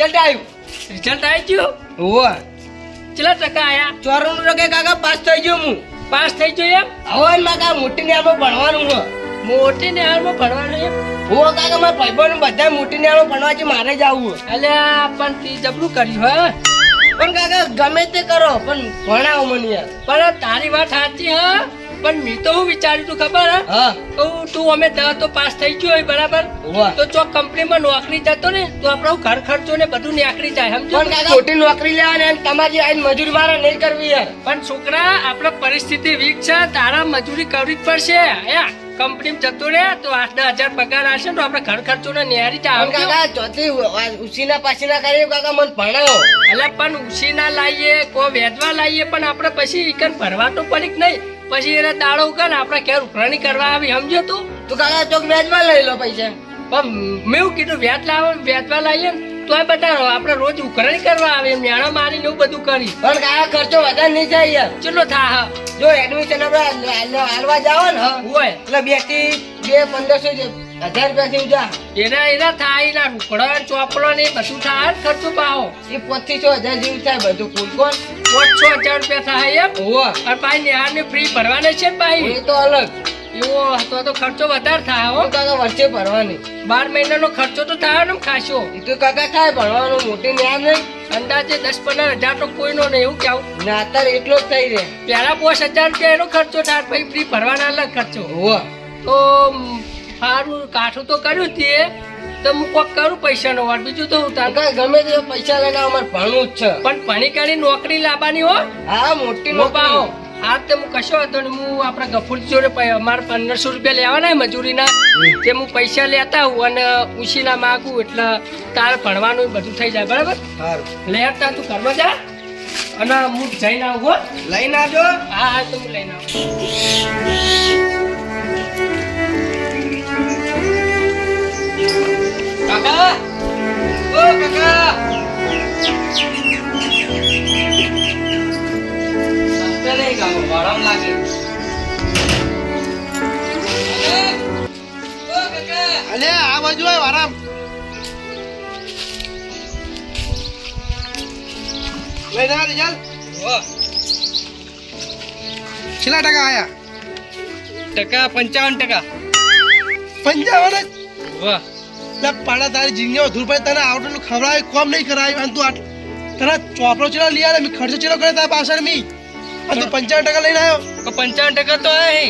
Result આવ્યું. Result આવી ગયું? ઓવા કેટલા ટકા આયા? ચોરાણું રકે કાકા પાસ થઈ ગયો હું. પાસ થઈ ગયો એમ? હવે કાકા મોટી ને આમાં ભણવાનું હો મોટી ને હાલમાં ભણવાનું એમ? હો કાકા મારા ભાઈબંધ બધા મોટી ને આમાં ભણવા છે મારે જ આવવું. અલ્યા પણ તે જબરું કર્યું હા. પણ કાકા ગમે તે કરો પણ ભણાવો મને યાર. પણ તારી વાત સાચી હા. પણ મેં તો હું વિચાર્યું તું ખબર હા? તું અમે દવા તો પાસ થઈ ગયો હોય બરાબર? તો ચોક કંપનીમાં નોકરી જતો ને તો આપણો ઘર ખર્ચો ને બધું નીકળી જાય સમજો મોટી નોકરી લેવાની તમારી આઈ મજૂરી મારે નહીં કરવી યાર. પણ છોકરા આપણે પરિસ્થિતિ વીક છે તારા મજૂરી કરવી જ પડશે. હે કંપની જતો રે તો આઠ દસ હજાર પગાર આવશે તો આપણે ઘર ખર્ચો ને નિહારી જાય કાકા ચોથી ઉસીના પાછીના કરીએ કાકા મને ભણાવો. એટલે પણ ઉછી ના લાવીએ કો વેચવા લાવીએ પણ આપણે પછી ઈકન ભરવા તો પડીક નહીં. પછી એને દાડો ઉગા ને આપણે ઘેર ઉઘરાણી કરવા આવી સમજો તું? તું કાકા ચોક વેચવા લઈ લો પૈસા. પણ મેં એવું કીધું વ્યાજ લાવો વેચવા લાવીએ ને તો એ બધા આપણે રોજ ઉઘરાણી કરવા આવે મેણા મારીને એવું બધું કરી. પણ કાકા ખર્ચો વધારે નહીં જાય યાર. ચલો થા જો એડમિશન આપણે હાલવા જાવ ને હોય. એટલે બેથી બે પંદરસો જે હજાર રૂપિયા થી જા. એના એના થાય એના રૂકડા ચોપડો ને બધું થાય ને ખર્ચો પાવો એ છ હજાર જેવું થાય બધું કુલ કોણ? પાંચ છ હજાર રૂપિયા થાય એમ. હોવા. અને પાછી નિહાર ને ફ્રી ભરવાના છે ને પાછી એ તો અલગ. એવો તો તો ખર્ચો વધારે થાય હો. કાકા વર્ષે ભરવાની. બાર મહિનાનો ખર્ચો તો થાય ને ખાસો એ તો કાકા થાય ભરવાનો. મોટી ન્યાય નહીં. અંદાજે દસ પંદર હજાર તો કોઈનો નહીં એવું કેવું ના અત્યારે એટલો જ થઈ રહે પહેલા પાંચ હજાર રૂપિયા એનો ખર્ચો થાય પછી ફ્રી ભરવાના અલગ ખર્ચો. હોવા. તો સારું કાઠું તો કર્યું તે તો હું કોક કરું પૈસા નો વાર બીજું તો હું તાર ગમે તે પૈસા લઈને અમારે ભણવું જ છે. પણ ભણી કરી નોકરી લાવવાની હો. હા મોટી નોકરી. આ તે હું કશો હતો ને હું આપણા ગફુર જોડે અમારે પંદરસો રૂપિયા લેવાના મજૂરીના. તે હું પૈસા લેતા હું અને ઉછીના માગું એટલે તારે ભણવાનું બધું થઈ જાય. બરાબર? સારું લે તા તું કરવા જા. અને હું જઈને આવું હો. લઈને આવજો. હા હા તો હું લઈને આવું. લઈને આ રિઝલ્ટ કેટલા ટકા આયા? ટકા પંચાવન ટકા. પંચાવન જ? વાહ. લે પાડા તારી જિંદગી ધૂળ પડે તને આવડેલું ખવડાવે કોમ નહીં કરાય. અને તું આટ તને ચોપડો ચેલો લઈ આવે મેં ખર્ચો ચેલો કરે તારા પાછળ મી. અને તું પંચાવન ટકા લઈને આવ્યો. પંચાવન ટકા તો હે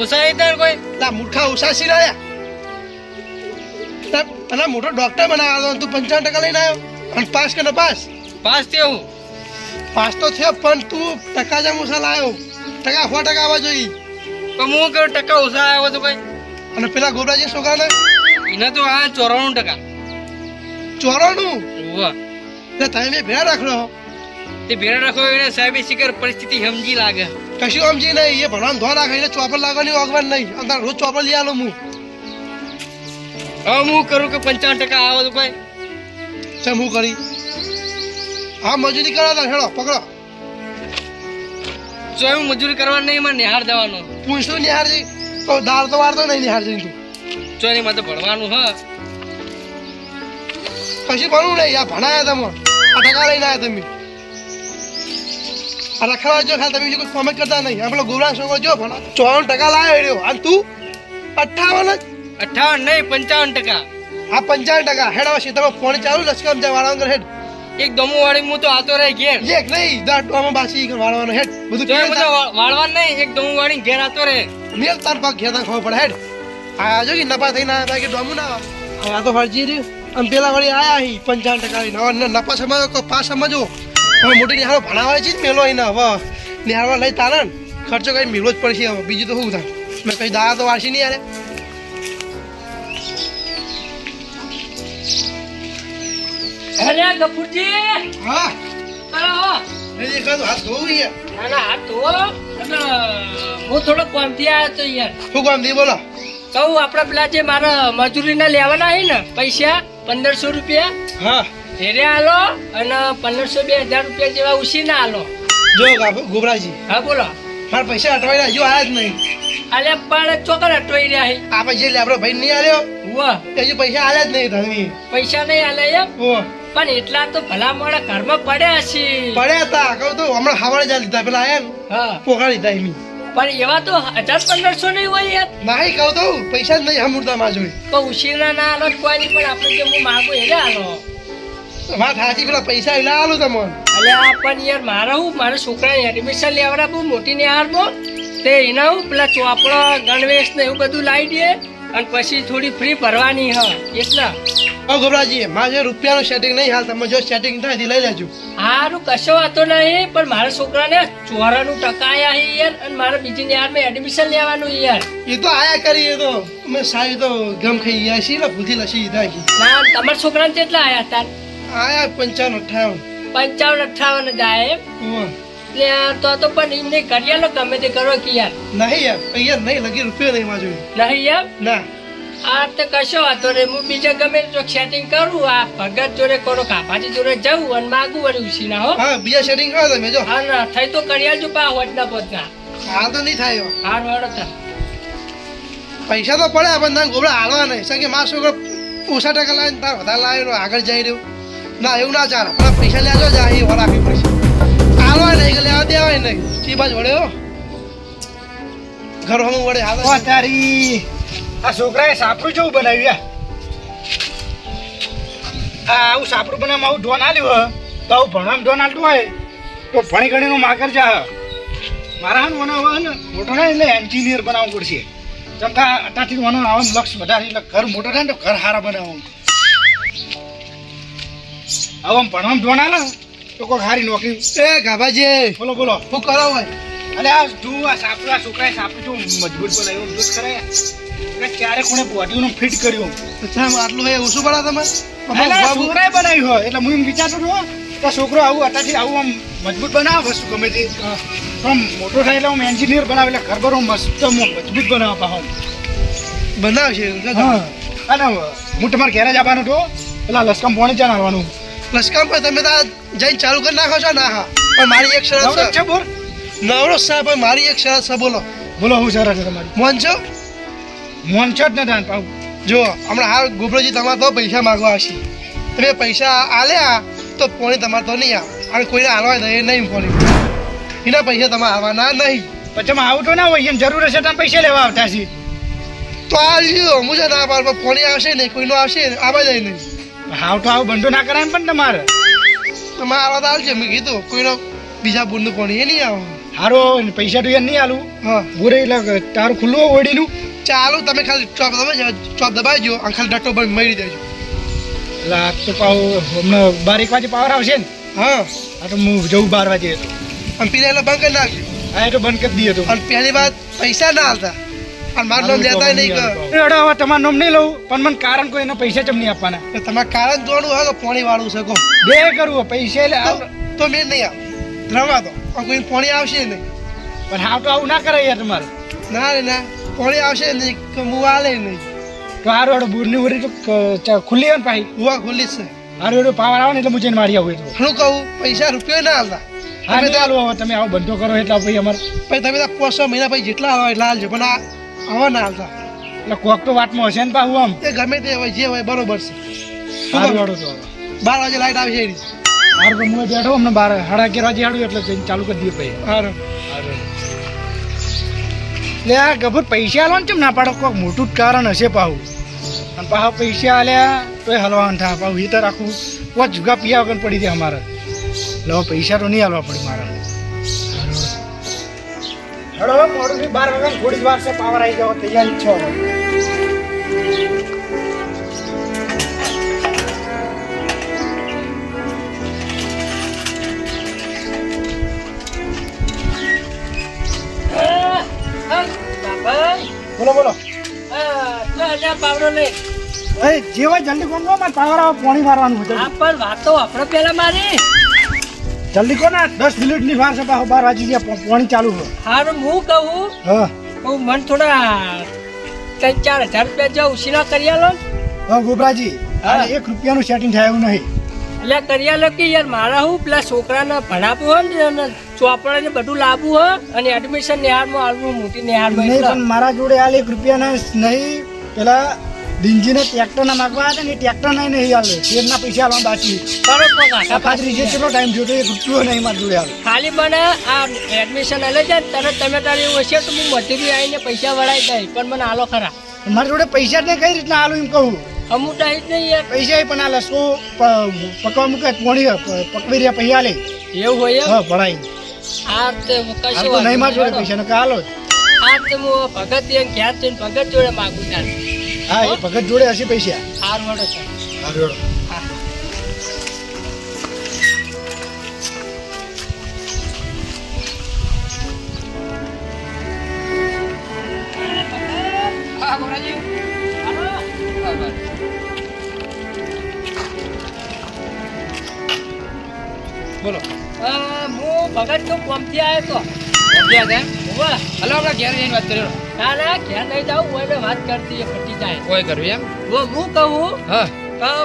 ઓછા તાર કોઈ. લા મૂર્ખા ઉસાસી રહ્યા. તને મોટો ડોક્ટર અને તું પંચાવન ટકા લઈને આવ્યો. અને પાસ કે ન પાસ? પાસ થયો પાસ તો થયો પણ તું ટકા જેમ ઓછા લાવ્યો ટકા સો ટકા આવવા જોઈએ. પણ હું કયો ટકા ઓછા આવ્યો તો ભાઈ? અને પેલા ગોબરાજી છોકરાને? એને તો આ ચોરાણું ટકા. ચોરાણું? એટલે તમે ભેડા ભેળા રાખલો. તે ભેડા રાખો એને સાહેબ શિખર પરિસ્થિતિ સમજી લાગે. કશું સમજી નહીં એ ભણવાનું ધોવા રાખે એટલે ચોપર લાગવાની ઓગવાન નહીં. અંદર રોજ ચોપર લઈ આલો હું. હવે હું કરું કે પંચાવન ટકા આવો તો ભાઈ? શું હું કરી? હા મજૂરી કરો દા હેડો પકડો. જો હું મજૂરી કરવા નહીં માં નિહાર જવાનું. પૂછતું નિહારજી? તો દાળ તો વાળતો નહીં નિહારજી તું જો એની માથે ભણવાનું હ. કશું ભણવું નહીં આ ભણાયા તમે. આ ટકા લઈને આવ્યા તમે. આ રખડવા જો ખાલી તમે બીજું કોઈ કોમેન્ટ કરતા નહીં. આ પેલો ગોબરા છોકરો જો ભણા. ચોરાણું ટકા લાવ્યો રહ્યો અને તું? અઠ્ઠાવન જ? અઠાવન નહીં પંચાવન ટકા. હા પંચાવન ટકા. હેડ આવે તમે ફોન ચાલુ લશ્કર જાય વાળા હેડ. એક દમું વાળી હું તો આતો રહે ઘેર. એક નહીં દસ ટોમાં બાસી વાળવાનો હેડ બધું એ કેવું વાળવાનું નહીં એક દમું વાળી ઘેર આતો રહે. મેલ તાર પાક ઘેર ખબર પડે હેડ. આ જો કે નપા થઈને ના બાકી ડોમું ના આ તો ફરજી રહ્યું. આમ પેલા વળી આયા હી પંચાવન ટકા લઈને. હવે ન- નપા સમજો કો પાસ સમજો. હવે મોટી નિહાળો ભણાવે છે મેલો એને હવે નિહાળવા લઈ તારણ ખર્ચો કઈ મેળવો જ પડશે હવે. બીજું તો શું થાય? મેં કઈ દાદા તો વારસી નહીં યારે અરે ગફુરજી હા. હો. નહીં એકાદું હાથ ધોવું યાર ના ના હું થોડો કોમથી આવ્યો તો યાર. શું કામ બોલો. કહું આપણે પેલા જે મારા મજૂરીના લેવાના છે ને પૈસા પંદરસો રૂપિયા. હા. ઘેરે આલો અને પંદરસો બે હજાર રૂપિયા જેવા ઉછીના આલો. જો ગોબરાજી. હા બોલો. મારા પૈસા અટવાઈ હજુ આયા જ નહીં. અલે પણ ચોકર અટવાઈ રહ્યા છે. આ પૈસા એટલે આપણો ભાઈ નહીં આલ્યો? વાહ હજુ પૈસા આલ્યા જ નહીં તમે પૈસા નહીં આલે એમ? ઓ પણ એટલા તો ભલા મોડા ઘરમાં પડ્યા છે. પડ્યા હતા કહું તો હમણાં હવાડે જા લીધા પેલા એમ હા. પોગા લીધા એમી પણ એવા તો હજાર પંદરસો નહીં હોય યાર. નાહી કહું તો પૈસા જ નહીં હમુરતા માં જોઈ તો ઉશીના ના આલો કોઈ નહીં પણ આપણે જે હું માગું એને આલો. વાત સાચી પેલા પૈસા એટલે આલો તમને. અલે આ પણ યાર મારા હું મારા છોકરાને એડમિશન લેવડા બહુ મોટી નિહારમાં તે એના હું પેલા ચોપડા ગણવેશ ને એવું બધું લાવી દે અને પછી થોડી ફ્રી ભરવાની હ એટલા. ઓ ગોબરાજી મારે રૂપિયાનું સેટિંગ નહીં હાલ તમે જો સેટિંગ થાય તે લઈ લેજો. હારું કશો વાતો નહીં પણ મારા છોકરાને ચોરાનું ટકાયા હે યાર અને મારે બીજી યારમાં એડમિશન લેવાનું યાર. એ તો આયા કરી એ તો મેં સાહેબ તો ગમ ખાઈ ગયા છીએ ને ભૂથી લસી થાય ના તમારા છોકરાને કેટલા આયા તાર આયા પંચાવન અઠાવન પંચાવન અઠાવન જ આયા એમ? એટલે તો તો પણ એમને કરી લો ગમે તે કરો કે યાર? નહીં યાર અહીંયા નહીં લગી રૂપિયો નહીં માં જોઈ નહીં યાર? ના. આ તો કશો વાતો નહીં. હું બીજા ગમે તો જો સેટિંગ કરું આ ભગત જોડે કરો કાપાજી જોડે જવું અને માગું વળી ઉછીના હો. હા બીજા સેટિંગ કરો તમે જો. હા ના થઈ તો કરી જો પા હોટના પોતના. હાલ તો નહીં થાય હા. હાર વાળો તા પૈસા તો પડે પણ ના ગોબરા હાલવા નહીં. કારણ કે મારો છોકરો ઓછા ટકા લાવીને તાર વધારે લાવે આગળ જઈ રહ્યો. ના એવું ના ચાલે. પણ પૈસા લેજો જા એ વર આપી પડશે. હાલવા નહીં કે લેવા દેવાય નહીં. ચી બાજ હો. ઘર હમ વળે હાલ. તારી. આ છોકરાએ સાપડું જેવું બનાવ્યું આ આવું સાપડું બનાવવામાં આવું ઢોન આલ્યું હે. તો આવું ભણવામાં ઢોન આલતું હોય તો ભણી ગણીનું માગર જા. મારા હાન મને હવે ને મોટો ને એટલે એન્જિનિયર બનાવવું પડશે. ચમકા અટાથી મને આવાનું લક્ષ વધારે એટલે ઘર મોટો થાય ને તો ઘર સારા બનાવવું હવે ભણવામાં ઢોન આલે તો કોઈ સારી નોકરી. એ ગાભાજી બોલો બોલો. શું કરો હોય. આ જુ આ સાપડું આ છોકરાએ સાપડું જો મજબૂત બનાવ્યું એટલે ક્યારે કોણે બોડીનું ફિટ કર્યું. અચ્છા આટલું હોય ઓછું પડા તમે? છોકરાએ બનાવ્યું હોય. એટલે હું એમ વિચારતો હતો કે છોકરો આવું અત્યારથી આવું આમ મજબૂત બનાવે વસ્તુ ગમે તે. પણ મોટો થાય એટલે હું એન્જિનિયર બનાવે એટલે ઘર બરો મસ્ત મજબૂત બનાવવા પાહો બનાવશે અને હું તમારે ઘેરે જ આવવાનું તો પેલા લસકામ પોણે જ્યાં આવવાનું લશ્કર પર તમે ત્યાં જઈને ચાલુ કરી નાખો છો ના હા પણ મારી એક શરત છે. બોલ. નવરો સાહેબ મારી એક શરત છે બોલો. બોલો હું શરત છે તમારી. મોન છો? મોન છો જ ને તાન જો હમણાં હાલ ગોબરોજી તમારે તો પૈસા માગવા આવશે તમે પૈસા આલ્યા તો પોણી તમારે તો નહીં આવે. અને કોઈને હાલવા દે નહીં પોણી. એના પૈસા તમારે આવવાના નહીં. પછી આમાં આવું તો ના હોય એમ જરૂર હશે તમે પૈસા લેવા આવતા છે તો આલ્યો મુજે ના પાડ પણ પોણી આવશે નહીં કોઈનો આવશે આવવા જાય નહીં. હાવ તો આવું બંધો ના કરાય પણ તમારે. તમારે આવવા તો આવશે મેં કીધું કોઈનો બીજા બુનનું પોણી એ નહીં આવે. હારો પૈસા તો એ નહીં આલું. હા. બોરે એટલે તારું ખુલ્લું ઓડીનું ચાલો તમે ખાલી ચોપ દબાઈ ચોપ દબાવજો અને ખાલી ડટ્ટો બંધ મળી દેજો એટલે આ તો પાવ હમણાં બાર એક વાગે પાવર આવશે ને? હા. આ તો હું જવું બાર વાગે. તો અને પીને એટલે બંધ કરી નાખજો. હા એ તો બંધ કરી તો. અને પહેલી વાત પૈસા ના હાલતા અને મારું નામ લેતા નહીં અડો હવે તમારું નામ નહીં લઉં પણ મને કારણ કોઈ એના પૈસા ચમ નહીં આપવાના. તમારે કારણ જોવાનું હોય તો પોણી વાળું છે કહો. બે કરવું પૈસા એટલે તો- મેં નહીં આવ. રમવા દો. પણ કોઈ પોણી આવશે નહીં. પણ હાવ તો આવું ના કરાય યાર તમારે. ના રે ના. પોણી આવશે નહીં કે આલે નહીં તો હારું હેડો બુરની ઉરી તો ખુલ્લી હોય ને ભાઈ હુવા ખુલ્લી છે. હારું હેડો પાવર આવે ને એટલે જઈને મારી આવું એ તો. હું કહું પૈસા રૂપિયો ના આવતા હા તો હાલો હવે તમે આવો બંધો કરો એટલે ભાઈ અમારે ભાઈ તમે તો પાંચ છ મહિના પછી જેટલા આવે એટલા હાલજો પણ આ આવા ના આવતા એટલે કોક તો વાતમાં હશે ને પાછું આમ. એ ગમે તે હોય જે હોય બરોબર છે. હારું હેડો તો બાર વાગે લાઈટ આવશે એની. હારું તો હું બેઠો અમને બાર સાડા અગિયાર વાગે હાડું એટલે ચાલુ કરી દઈએ ભાઈ હારું. લે, આ ગભર પૈસા આલો ને ચમ ના પાડો? કોઈક મોટું જ કારણ હશે પાહું. અને પાછા પૈસા આલ્યા, તોય હલવાનું થાય પાછું તો આખું કોઈ જુગા પીયા વગર પડી દે અમારે. લો પૈસા તો નહીં હાલવા પડે મારા. હેડો મોડું બાર વાગ્યા થોડી વાર છે પાવર આવી જાવ, તૈયારી છો. બોલો બોલો હા, પાવડો લે. એ જે જલ્દી કોણ મારે પાવર આવે પાણી મારવાનું આ પણ વાતો આપણે પેલા મારી જલ્દી ને દસ મિનિટની વાર છે પાછું બાર વાગી ગયા પાણી ચાલુ છે હારું હું કહું હા હું મને થોડા ત્રણ ચાર હજાર રૂપિયા જો ઉછીના કરી આલો ને. હા ગોબરાજી હા. એક રૂપિયાનું સેટિંગ થાય એવું નહીં એટલે કર્યા લખી કે યાર મારા હું પેલા છોકરાને ભણાવવું હોય ને ચોપડા ને બધું લાવવું હોય અને એડમિશન નિહાળમાં આવવું મોટી નિહાળમાં નહીં પણ મારા જોડે હાલ એક રૂપિયાના નહીં પેલા દિનજીને ટ્રેક્ટર ના માગવા હતા ને ટ્રેક્ટર નહીં નહીં હાલે. શેરના પૈસા હાલવા બાકી. કરો તો કાકા આ ખાતરી કેટલો ટાઈમ થયો તો એક રૂપિયો નહીં મારા જોડે હાલ. ખાલી મને આ એડમિશન લઈ છે તરત તમે તારે એવું હશે તો હું મજૂરી આવીને પૈસા વળાઈ દઈશ પણ મને આલો ખરા. મારા જોડે પૈસા જ નહીં કઈ રીતના હાલું એમ કહું? અમુક ટાઈમ જ નહીં યાર. પૈસા પણ આ પ- પકવા મૂકે પોણી પકવી રહ્યા પૈસા લે. એવું હોય? હા ભણાઈ આ તે કશું તો નહીં મારા જોડે પૈસા ને જ. આ તે હું ભગત એમ ઘેર જઈને ભગત જોડે માગું તાર. હા એ ભગત જોડે હશે પૈસા. હાર વડો હું તો કોમથી આવ્યો તો. છે? હોવે. હલો આપણે ઘેર જઈને વાત કર્યો ના ના ઘેર નહીં જાઉં હું એને વાત કરતી એ પટી જાય. કોઈ કરવી એમ? હું હું કહું હા.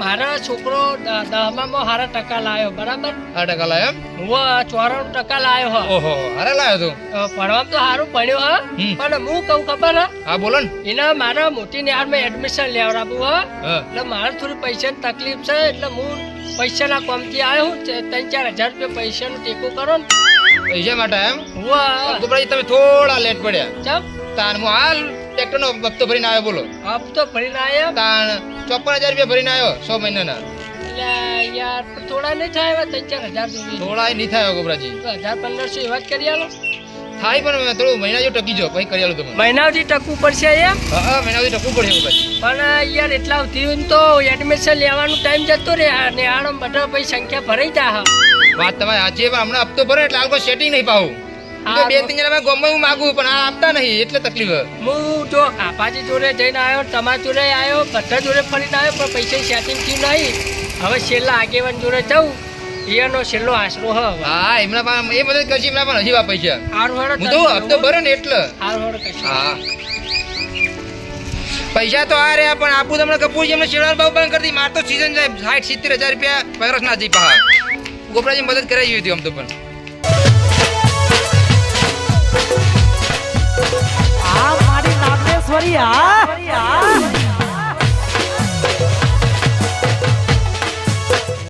મારા છોકરો દહમામાં સારા ટકા લાવ્યો બરાબર? આ ટકા લાયો એમ? હું ચોરાણું ટકા લાવ્યો હ. ઓહો અરે લાયો તું? ભણવામાં તો સારું ભણ્યો હા. પણ હું કહું ખબર હ? હા બોલો ને. એના મારા મોટી નિહાળમાં એડમિશન લેવડાવું હ. હા. એટલે મારે થોડી પૈસાની તકલીફ છે એટલે હું પૈસાના કોમથી આવ્યો હું ત્રણ ચાર હજાર રૂપિયા પૈસાનું ટેકો કરો ને. પૈસા માટે એમ? વાહ. ગોપરાજી તમે થોડા લેટ પડ્યા. ચમ. તાન હું હાલ ટ્રેક્ટરનો હપ્તો ભરીને આવ્યો બોલો. હપ્તો ભરીને આવ્યો? તાન ચોપન હજાર રૂપિયા ભરીને આવ્યો સો મહિનાના. એટલે યાર થોડા નહીં થાય ત્રણ ચાર હજાર સુધી થોડા નહીં થાય ગોપરાજી હજાર પંદરસો એ વાત કરી આલો. થાય પણ થોડું મહિના જો ટકી જો પછી કરી આલું તમે. મહિનાથી ટકવું પડશે એમ હા મહિના સુધી ટકવું પડે ગોપરાજી પણ યાર એટલા થયું તો એડમિશન લેવાનું ટાઈમ જતો રહે ને આનો બધા ભાઈ સંખ્યા ભરાઈ જા હા. વાત તમારે આજે હમણાં હપ્તો ભરે એટલે હાલ સેટિંગ નહીં પાવું બે ત્રણ જણા ગમે હું માગું પણ આ આપતા નહીં એટલે તકલીફ. હું જો કાપાજી જોડે જઈને આવ્યો તમારા જોડે આવ્યો બધા જોડે ફરીને આવ્યો પણ પૈસા સેટિંગ થયું નહીં. હવે છેલ્લા આગેવાન જોડે જાઉં. એનો છેલ્લો આશરો હ. હા એમના પાસે એ મદદ કરશે એમના પણ હજી વા પૈસા હારું હું તો હપ્તો ભરે ને એટલે. હારું હેડો કશું. હા. પૈસા તો આ રહ્યા પણ આપું તમને કપૂર જેમને શેરવાન ભાવ બંધ કરી માર તો સીઝન જાય સાઠ સિત્તેર હજાર રૂપિયા પૈરસ ના જઈ પહા ગોપરાજી મદદ કરાવી હતી આમ તો પણ. આ મારી નાગેશ્વરી આ